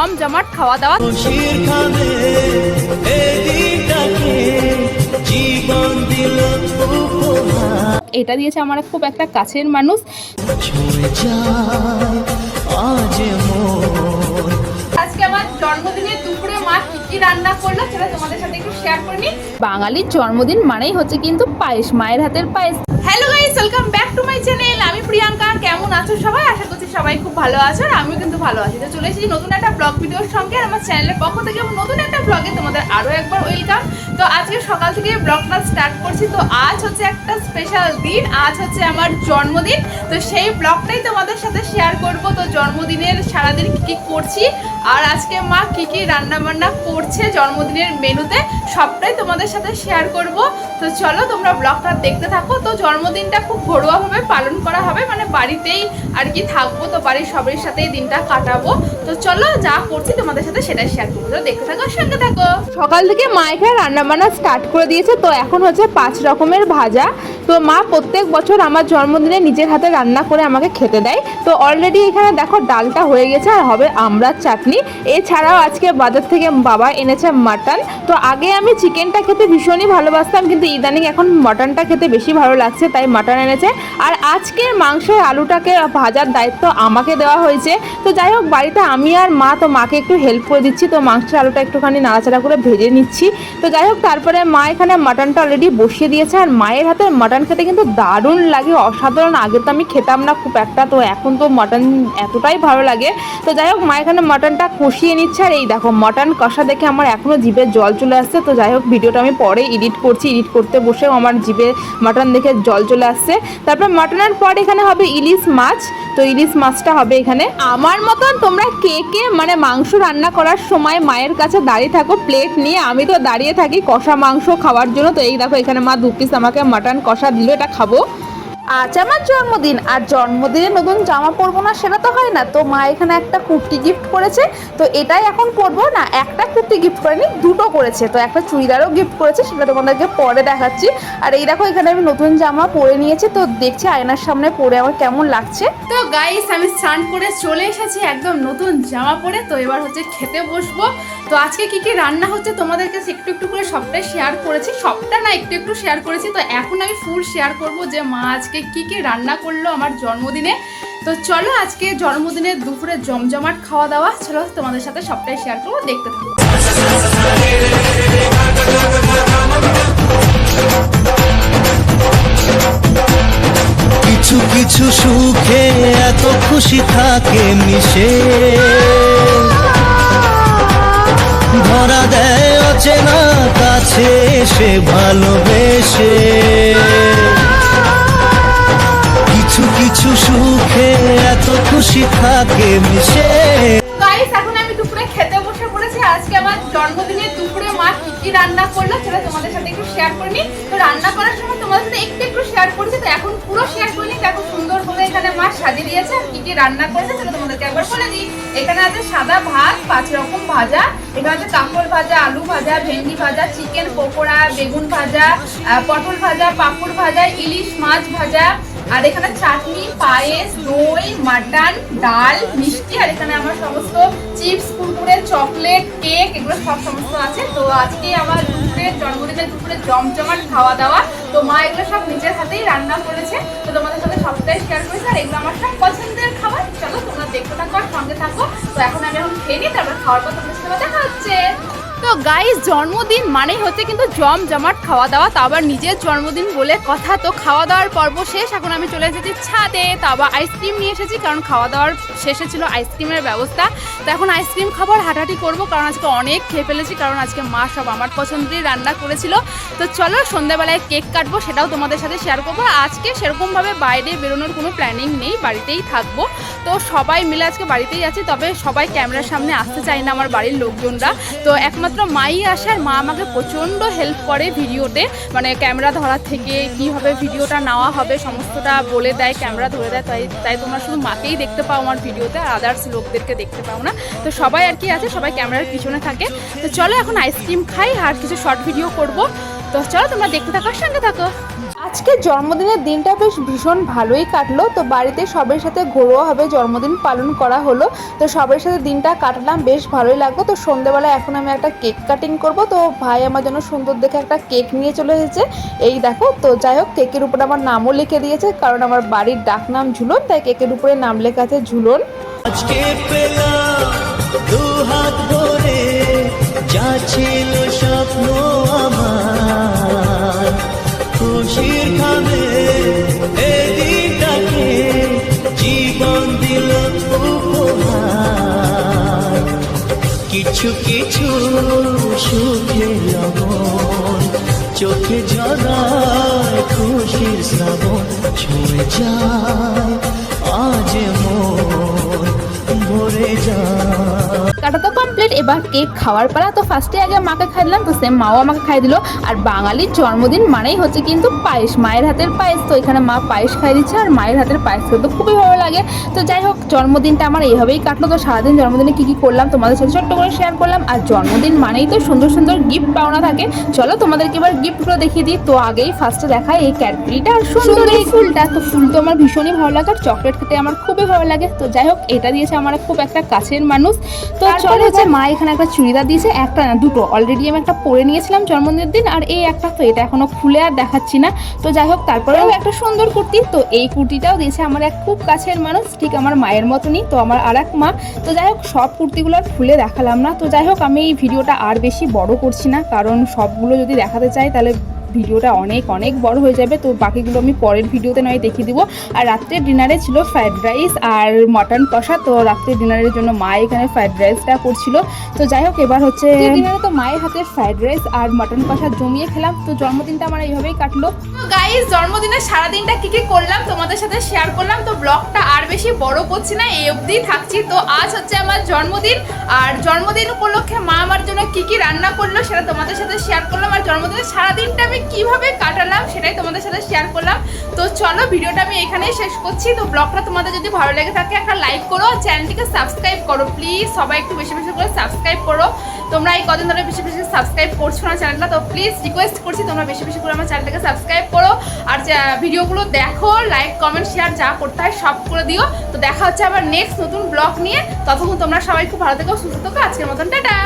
জমজমাট খাওয়া দাওয়া এটা দিয়েছে আমার খুব একটা কাছের মানুষ। মন আজকে আমার জন্মদিনে দুপুরে মা কি কি রান্না করল সেটা তোমাদের সাথে একটু শেয়ার করে নিই। বাঙালির জন্মদিন মানেই হচ্ছে কিন্তু পায়েস মায়ের হাতের পায়েস। Hello guys welcome back to my channel আমি প্রিয়াঙ্কা কেমন আছো সবাই? আশা করছি সবাই খুব ভালো আছো আর আমিও কিন্তু ভালো আছি। তো চলে এসেছি নতুন একটা ব্লগ ভিডিওর সঙ্গে আর আমার চ্যানেলের পক্ষ থেকে নতুন একটা ব্লগে তোমাদের আরও একবার ওয়েলকাম তো আজকে সকাল থেকে ব্লগটা স্টার্ট করছি। তো আজ হচ্ছে একটা স্পেশাল দিন, আজ হচ্ছে আমার জন্মদিন। তো সেই ব্লগটাই তোমাদের সাথে শেয়ার করব। তো জন্মদিনের সারাদিন কী কী করছি আর আজকে মা কী কী রান্না বান্না করছে জন্মদিনের মেনুতে, সবটাই তোমাদের সাথে শেয়ার করব। তো চলো তোমরা ব্লগটা দেখতে থাকো। তো জন্মদিনটা খুব ঘরোয়াভাবে পালন করা হবে মানে বাড়িতেই আর কি থাকব, তো বাড়ির সবার সাথেই দিনটা কাটাবো। তো চলো যা করছি তোমাদের সাথে সেটা শেয়ার করব। তো দেখতে থাকো, সঙ্গে থাকো। সকাল থেকে মা এখানে রান্না বান্না স্টার্ট করে দিয়েছে, তো এখন হচ্ছে পাঁচ রকমের ভাজা। তো মা প্রত্যেক বছর আমার জন্মদিনে নিজের হাতে রান্না করে আমাকে খেতে দেয়। তো অলরেডি এখানে দেখো ডালটা হয়ে গেছে আর হবে আমড়ার চাটনি। এছাড়াও আজকে বাজার থেকে বাবা এনেছে মাটন। তো আগে আমি চিকেনটা খেতে ভীষণই ভালোবাসতাম, কিন্তু ইদানিং এখন মাটনটা খেতে বেশি ভালো লাগছে, তাই মাটন এনেছে। আর আজকের মাংসের আলুটাকে ভাজার দায়িত্ব আমাকে দেওয়া হয়েছে। তো যাই হোক, বাড়িতে আমি আর মা, তো মাকে একটু হেল্প করে দিচ্ছি। তো মাংসের আলুটা একটুখানি নাড়াচাড়া করে ভেজে নিচ্ছি। তো যাই হোক, তারপরে মা এখানে মাটনটা অলরেডি বসিয়ে দিয়েছে। আর মায়ের হাতে মাটন খেতে কিন্তু দারুণ লাগে, অসাধারণ। আগে তো আমি খেতাম না খুব একটা, তো এখন তো মাটন এতটাই ভালো লাগে। তো যাই হোক, মা এখানে মাটনটা কষিয়ে নিচ্ছে, আর এই দেখো মাটন কষা দেখে আমার এখনও জিভে জল চলে আসছে। তো যাই হোক, ভিডিওটা আমি পরে এডিট করছি এডিট করতে বসেও আমার জিভে মাটন দেখে জল চলে আসছে। তারপর মাটনের পর এখানে হবে ইলিশ মাছ। তো ইলিশ মাছটা হবে এখানে। আমার মতন তোমরা কে কে মানে মাংস রান্না করার সময় মায়ের কাছে দাঁড়িয়ে থাকো প্লেট নিয়ে। আমি তো দাঁড়িয়ে থাকি কষা মাংস খাওয়ার জন্য। তো এই দেখো, এখানে মা দু পিস আমাকে মাটন কষা দিল এটা খাব। আজ আমার জন্মদিন আর জন্মদিনে নতুন জামা পরবো না, সেটা তো হয় না। তো মা এখানে একটা কুর্তি গিফট করেছে। তো এটাই এখন পরবো। না, একটা কুর্তি গিফট করেনি, দুটো করেছে। তো একটা চুড়িদারও গিফট করেছে, সেটা তোমাদেরকে পরে দেখাচ্ছি। আর এই দেখো, এখানে আমি নতুন জামা পরে নিয়েছি। তো দেখছি আয়নার সামনে পরে আমার কেমন লাগছে। তো গাইস আমি স্নান করে চলে এসেছি, একদম নতুন জামা পরে। তো এবার হচ্ছে খেতে বসবো। তো আজকে কি কি রান্না হচ্ছে তোমাদেরকে একটু একটু করে সবটাই শেয়ার করেছি। সবটা না, একটু একটু শেয়ার করেছি। তো এখন আমি ফুল শেয়ার করব যে মা আজকে কি কি রান্না করল আমার জন্মদিনে। তো চলো আজকে জন্মদিনের দুপুরে জমজমাট খাওয়া দাওয়া। চলো তোমাদের সাথে সবটাই শেয়ার করব, দেখতে থাকো। কিছু কিছু সুখে এত খুশি থাকে মিশে। ধরা দেয় অচেনা কাছে সে ভালোবেসে। কিছু কিছু সুখে এত খুশি থাকে মিশে। এখন আমি দুপুরে খেতে বসে পড়েছি। আজকে আমার জন্মদিনে দুপুরে মা রান্না করল তোমাদের সাথে একটু শেয়ার করিনি তো রান্না করার সময় তোমাদের একটু একটু শেয়ার করেছি। তো এখন পুরো শেয়ার করিনি এখানে মা সাজিয়ে দিয়েছে রান্না করেছে তোমাদেরকে এখানে আছে সাদা ভাত, পাঁচ রকম ভাজা। এখানে আছে কাঁকড় ভাজা, আলু ভাজা, ভেন্ডি ভাজা চিকেন পকোড়া, বেগুন ভাজা পটল ভাজা, পাঁপড় ভাজা, ইলিশ মাছ ভাজা আর এখানে চাটনি, পায়েস, দই, মাটন, ডাল, মিষ্টি, আর এখানে আমার সমস্ত চিপস, কুরকুরে, চকলেট, কেক, এগুলো সব সমস্ত আছে। তো আজকে আমার দুপুরে জন্মদিনের দুপুরে জমজমাট খাওয়া দাওয়া। তো মা এগুলো সব নিজের হাতেই রান্না করেছে। তো তোমাদের সাথে সবটাই শেয়ার করেছে, আর এগুলো আমার সব পছন্দের খাবার। চলো তোমরা দেখতে থাকো আর সঙ্গে থাকো। তো এখন আমি এখন খেয়ে নিই, তারপর খাওয়ার পর তোমাদের সাথে দেখা হচ্ছে। তো গাইস জন্মদিন মানেই হচ্ছে কিন্তু জমজমাট খাওয়া দাওয়া। তা আবার নিজের জন্মদিন বলে কথা। তো খাওয়া দাওয়ার পর্ব শেষ। এখন আমি চলে এসেছি ছাদে। তা আবার আইসক্রিম নিয়ে এসেছি, কারণ খাওয়া দাওয়ার শেষে ছিল আইসক্রিমের ব্যবস্থা। তো এখন আইসক্রিম খাবার হাঁটাহাঁটি করব, কারণ আজকে অনেক খেয়ে ফেলেছি, কারণ আজকে মা সব আমার পছন্দেরই রান্না করেছিল। তো চলো সন্ধ্যাবেলায় কেক কাটবো, সেটাও তোমাদের সাথে শেয়ার করব। আজকে সেরকমভাবে বাইরে বেরোনোর কোনো প্ল্যানিং নেই, বাড়িতেই থাকব। তো সবাই মিলে আজকে বাড়িতেই আছি, তবে সবাই ক্যামেরার সামনে আসতে চায় না আমার বাড়ির লোকজনরা। তো একমাত্র মাই আসে আর মা আমাকে প্রচণ্ড হেল্প করে ভিডিওতে। মানে ক্যামেরা ধরার থেকে কীভাবে ভিডিওটা নেওয়া হবে, সমস্তটা বলে দেয় ক্যামেরা ধরে দেয়, তাই তাই তোমরা শুধু মাকেই দেখতে পাও আমার ভিডিওতে, আর আদার্স লোকদেরকে দেখতে পাও না। তো সবাই আর কি আছে, সবাই ক্যামেরার পিছনে থাকে। তো চলো এখন আইসক্রিম খাই, আর কিছু শর্ট ভিডিও করব। তো চলো তোমরা দেখতে থাকার সঙ্গে থাকো। আজকে জন্মদিনের দিনটা বেশ ভীষণ ভালোই কাটলো। তো বাড়িতে সবার সাথে ঘরোয়াভাবে জন্মদিন পালন করা হলো। তো সবার সাথে দিনটা কাটালাম, বেশ ভালোই লাগল। তো সন্ধেবেলা এখন আমি একটা কেক কাটিং করব। তো ভাই আমার জন্য সুন্দর দেখে একটা কেক নিয়ে চলে এসেছে। এই দেখো, তো যাই হোক, কেকের উপরে আমার নামও লিখে দিয়েছে, কারণ আমার বাড়ির ডাক নাম ঝুলন, তাই কেকের উপরে নাম লেখা আছে ঝুলন। আমার। খুশির খাবে এদিনটাকে জীবন দিল উপহার। কিছু কিছু সুখে লবণ, চোখে জড়ায় খুশির শ্রাবণ ছুঁয়ে যায়। কমপ্লিট এবার কেক খাওয়ার পালা। তো ফার্স্টে আগে মাকে খাই দিলাম তো সেম মাও আমাকে খাই দিল। আর বাঙালির জন্মদিন মানেই হচ্ছে কিন্তু পায়েস মায়ের হাতের পায়েস। তো এখানে মা পায়েস খাই দিচ্ছে আর মায়ের হাতের পায়েস খেতে খুবই ভালো লাগে। তো যাই হোক জন্মদিনটা আমার এইভাবেই কাটলো। তো সারাদিন জন্মদিনে কী কী করলাম তোমাদের সাথে ছোট্ট করে শেয়ার করলাম। আর জন্মদিন মানেই তো সুন্দর সুন্দর গিফট পাওনা থাকে। চলো তোমাদেরকে এবার গিফটগুলো দেখিয়ে দিই। তো আগেই ফার্স্টে দেখায় এই ক্যাডবেরিটা আর সুন্দর এই ফুলটা। তো ফুল তো আমার ভীষণই ভালো লাগে। আর চকলেট খেতে আমার খুবই ভালো লাগে। তো যাই হোক এটা দিয়েছে আমার খুব একটা কাছের মানুষ। তো চলে হচ্ছে মা এখানে একটা চুড়িদার দিয়েছে, একটা না, দুটো। অলরেডি আমি একটা পরে নিয়েছিলাম জন্মদিনের দিন, আর এই একটা তো এটা এখনও খুলে আর দেখাচ্ছি না। তো যাই হোক, তারপরেও একটা সুন্দর কুর্তি, তো এই কুর্তিটাও দিয়েছে আমার এক খুব কাছের মানুষ, ঠিক আমার মায়ের মতনই, তো আমার আর এক মা। তো যাই হোক, সব কুর্তিগুলো আর খুলে দেখালাম না। তো যাই হোক, আমি এই ভিডিওটা আর বেশি বড় করছি না, কারণ সবগুলো যদি দেখাতে চাই, তাহলে ভিডিওটা অনেক অনেক বড় হয়ে যাবে। তো বাকিগুলো আমি পরের ভিডিওতে নয় দেখিয়ে দিব। আর রাত্রে ডিনারে ছিল ফ্রাইড রাইস আর মটন কষা। তো রাত্রে ডিনারের জন্য মা এখানে ফ্রাইড রাইসটা করছিল। তো যাই হোক এবার হচ্ছে ডিনারে তো মায়ের হাতে ফ্রাইড রাইস আর মটন কষা জমিয়ে খেলাম। তো জন্মদিনটা আমার এইভাবেই কাটলো। তো গাইস জন্মদিনের সারাদিনটা কি কি করলাম তোমাদের সাথে শেয়ার করলাম। তো ব্লগটা আর বেশি বড় করছি না এই অবধি থাকছি। তো আজ হচ্ছে আমার জন্মদিন। আর জন্মদিন উপলক্ষে মা আমার জন্য কি কি রান্না করল সেটা তোমাদের সাথে শেয়ার করলাম। আর জন্মদিনের সারাদিনটা আমি কীভাবে কাটালাম সেটাই তোমাদের সাথে শেয়ার করলাম। তো চলো ভিডিওটা আমি এখানেই শেষ করছি। তো ব্লগটা তোমাদের যদি ভালো লেগে থাকে, একটা লাইক করো চ্যানেলটিকে সাবস্ক্রাইব করো প্লিজ সবাই একটু বেশি বেশি করে সাবস্ক্রাইব করো। তোমরা এই কদিন ধরে বেশি বেশি সাবস্ক্রাইব করছ না চ্যানেলটা তো প্লিজ রিকোয়েস্ট করছি তোমরা বেশি বেশি করে আমার চ্যানেলটাকে সাবস্ক্রাইব করো। আর ভিডিওগুলো দেখো লাইক কমেন্ট শেয়ার যা করতে হয় সব করে দিও। তো দেখা হচ্ছে আবার নেক্সট নতুন ব্লগ নিয়ে। ততক্ষণ তোমরা সবাই খুব ভালো থেকো, সুস্থ থেকো। আজকের মতন, টাটা!